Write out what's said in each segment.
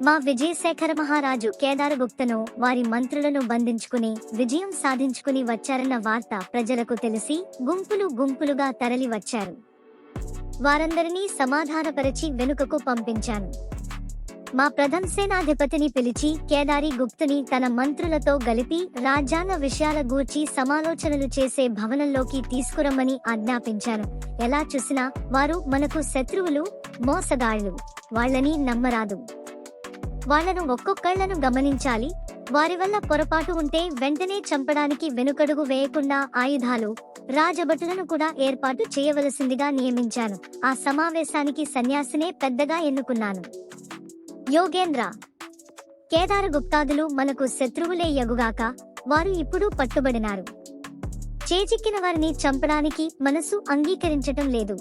మా విజయశేఖర మహారాజు కేదారగుప్తను వారి మంత్రులను బంధించుకుని విజయం సాధించుకుని వచ్చారన్న వార్త ప్రజలకు తెలిసి గుంపులు గుంపులుగా తరలి వచ్చారు. వారందరినీ సమాధానపరిచి వెనుకకు పంపించాను. మా ప్రథమ సేనాధిపతిని పిలిచి కేదారి గుప్తుని తన మంత్రులతో గలిపి రాజ్యాంగ విషయాల గూర్చి సమాలోచనలు చేసే భవనంలోకి తీసుకురమ్మని ఆజ్ఞాపించాను. ఎలా చూసినా వారు మనకు శత్రువులు మోసగాళ్ళు వాళ్ళని నమ్మరాదు. వాళ్ళను ఒక్కొక్కళ్ళను గమనించాలి. వారి వల్ల పొరపాటు ఉంటే వెంటనే చంపడానికి వెనుకడుగు వేయకుండా ఆయుధాలు రాజభటులను కూడా ఏర్పాటు చేయవలసిందిగా నియమించాను. ఆ సమావేశానికి సన్యాసినే పెద్దగా ఎన్నుకున్నాను. యోగేంద్ర. కేదార గుప్తాదులు మనకు శత్రువులే యగుగాక వారు ఇప్పుడు పట్టుబడినారు. చేజిక్కిన వారిని చంపడానికి మనసు అంగీకరించటం లేదు.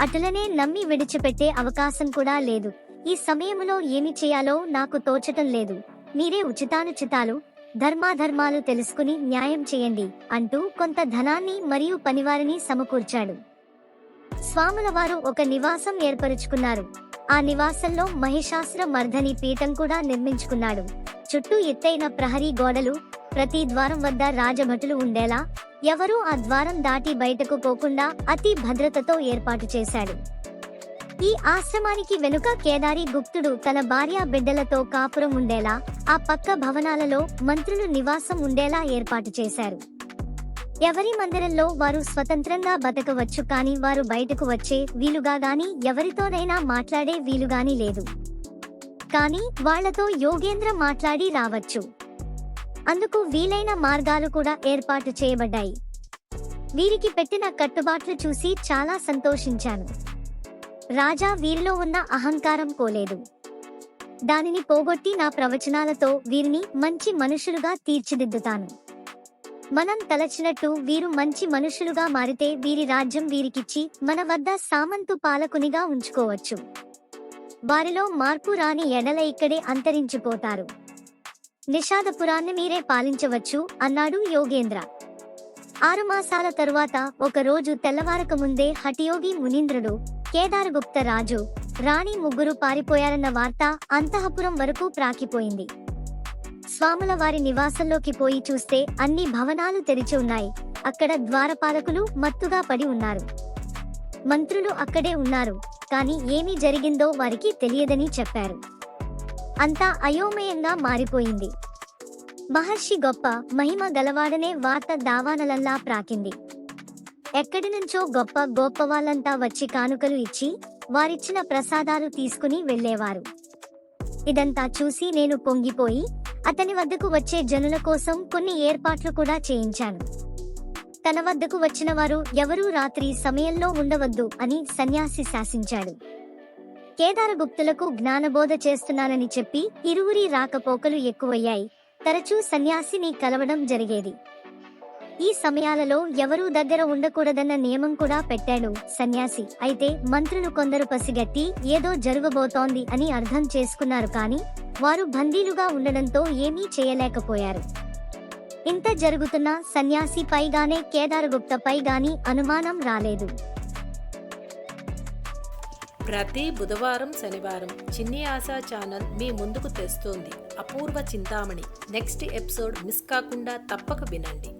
అటులనే నమ్మి విడిచిపెట్టే అవకాశం కూడా లేదు. ఈ సమయంలో ఏమి చేయాలో నాకు తోచటం లేదు. మీరే ఉచితానుచితాలు ధర్మాధర్మాలు తెలుసుకుని న్యాయం చేయండి అంటూ కొంత ధనాన్ని మరియు పనివారిని సమకూర్చాడు. స్వాముల వారు ఒక నివాసం ఏర్పరుచుకున్నారు. ఆ నివాసంలో మహిషాసుర మర్ధని పీఠం కూడా నిర్మించుకున్నాడు. చుట్టూ ఎత్తైన ప్రహరీ గోడలు ప్రతి ద్వారం వద్ద రాజభటులు ఉండేలా ఎవరూ ఆ ద్వారం దాటి బయటకు పోకుండా అతి భద్రతతో ఏర్పాటు చేశాడు. ఈ ఆశ్రమానికి వెనుక కేదారి గుప్తుడు తన భార్య బిడ్డలతో కాపురం ఉండేలా ఆ పక్క భవనాలలో మంత్రులు నివాసం ఉండేలా ఏర్పాటు చేశారు. ఎవరి మందిరంలో వారు స్వతంత్రంగా బతకవచ్చు కానీ వారు బయటకు వచ్చే వీలుగా గాని ఎవరితోనైనా మాట్లాడే వీలుగాని లేదు. కానీ వాళ్ళతో యోగేంద్ర మాట్లాడి రావచ్చు. అందుకు వీలైన మార్గాలు కూడా ఏర్పాటు చేయబడ్డాయి. వీరికి పెట్టిన కట్టుబాట్లు చూసి చాలా సంతోషించాను. రాజా వీరిలో ఉన్న అహంకారం పోలేదు దానిని పోగొట్టి నా ప్రవచనాలతో వీరిని మంచి మనుషులుగా తీర్చిదిద్దుతాను. మనం తలచినట్టు వీరు మంచి మనుషులుగా మారితే వీరి రాజ్యం వీరికిచ్చి మన వద్ద సామంతు పాలకునిగా ఉంచుకోవచ్చు. వారిలో మార్పు రాని ఎడల ఇక్కడే అంతరించిపోతారు. నిషాదపురాన్ని మీరే పాలించవచ్చు అన్నాడు యోగేంద్ర. ఆరు మాసాల తరువాత ఒకరోజు తెల్లవారక ముందే హఠయోగి మునీంద్రుడు కేదారగుప్త రాజు రాణి ముగ్గురు పారిపోయారన్న వార్త అంతఃపురం వరకు ప్రాకిపోయింది. స్వాముల వారి నివాసంలోకి పోయి చూస్తే అన్ని భవనాలు తెరిచి ఉన్నాయి. అక్కడ ద్వారపాలకులు మత్తుగా పడి ఉన్నారు. మంత్రులు అక్కడే ఉన్నారు కానీ ఏమి జరిగిందో వారికి తెలియదని చెప్పారు. అంతా అయోమయంగా మారిపోయింది. మహర్షి గొప్ప మహిమ గలవాడనే వార్త దావానలల్లా ప్రాకింది. ఎక్కడి నుంచో గొప్ప గొప్ప వాళ్ళంతా వచ్చి కానుకలు ఇచ్చి వారిచ్చిన ప్రసాదాలు తీసుకుని వెళ్ళేవారు. ఇదంతా చూసి నేను పొంగిపోయి అతని వద్దకు వచ్చే జనుల కోసం కొన్ని ఏర్పాట్లు కూడా చేయించాను. తన వద్దకు వచ్చిన వారు ఎవరూ రాత్రి సమయంలో ఉండవద్దు అని సన్యాసి శాసించాడు. కేదారగుప్తులకు జ్ఞానబోధ చేస్తున్నానని చెప్పి ఇరువురి రాకపోకలు ఎక్కువయ్యాయి. తరచూ సన్యాసిని కలవడం జరిగేది. ఈ సమయాలలో ఎవరూ దగ్గర ఉండకూడదన్న నియమం కూడా పెట్టాడు సన్యాసి. అయితే మంత్రులు కొందరు పసిగట్టి ఏదో జరగబోతోంది అని అర్థం చేసుకున్నారు కానీ వారు బందీలుగా ఉండడంతో ఏమీ చేయలేకపోయారు. ఇంత జరుగుతున్న సన్యాసి పైగానే కేదారగుప్త పైగాని అనుమానం రాలేదు. ప్రతి బుధవారం శనివారం చిన్ని ఆశా ఛానల్ మీ ముందుకు తెస్తోంది. Apoorva Chintamani. Next episode miss కాకుండా తప్పక వినండి.